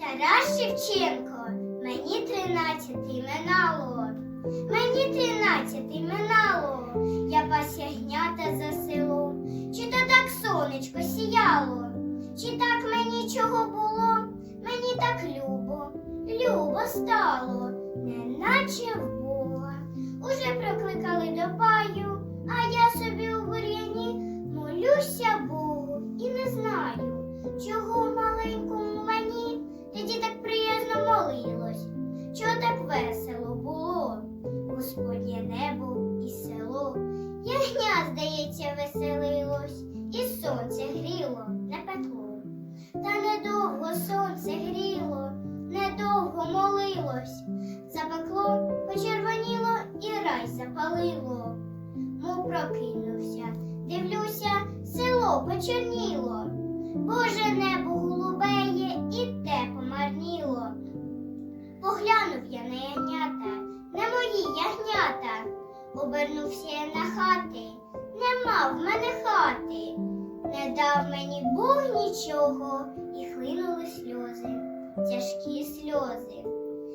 Тарас Шевченко, мені тринадцяти минало. Мені тринадцяти минало, я пас ягнята за село. Чи то так сонечко сіяло, чи так мені чого було? Мені так любо, любо стало, неначе в. Уже прокликали до паю, а я собі у бур'яні молюся приязно молилось, чого так весело було. Господнє небо і село, ягня, здається, веселилось, і сонце гріло, не пекло. Та недовго сонце гріло, недовго молилось, запекло, почервоніло і рай запалило. Мов прокинувся, дивлюся, село почорніло. Боже небо голубеє Обернувся я на хати, нема в мене хати. Не дав мені Бог нічого, і хлинули сльози, тяжкі сльози.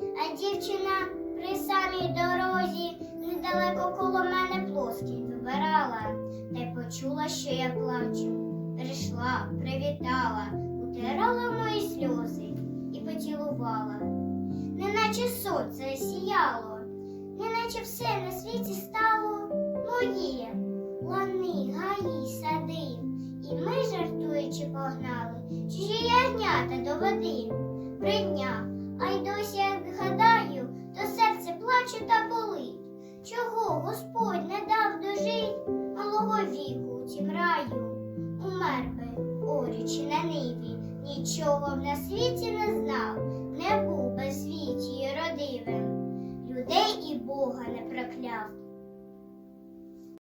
А дівчина при самій дорозі недалеко коло мене плоскінь вибирала, та й почула, що я плачу. Прийшла, привітала, утирала мої сльози і поцілувала. Неначе сонце сіяло, неначе все моє, лани, гаї, сади. І ми, жартуючи, погнали чужі ягнята до води. Три дня, а й досі, як гадаю, то серце плаче та болить. Чого Господь не дав дожить малого віку тім раю? Умер би, орючи на ниві, нічого б на світі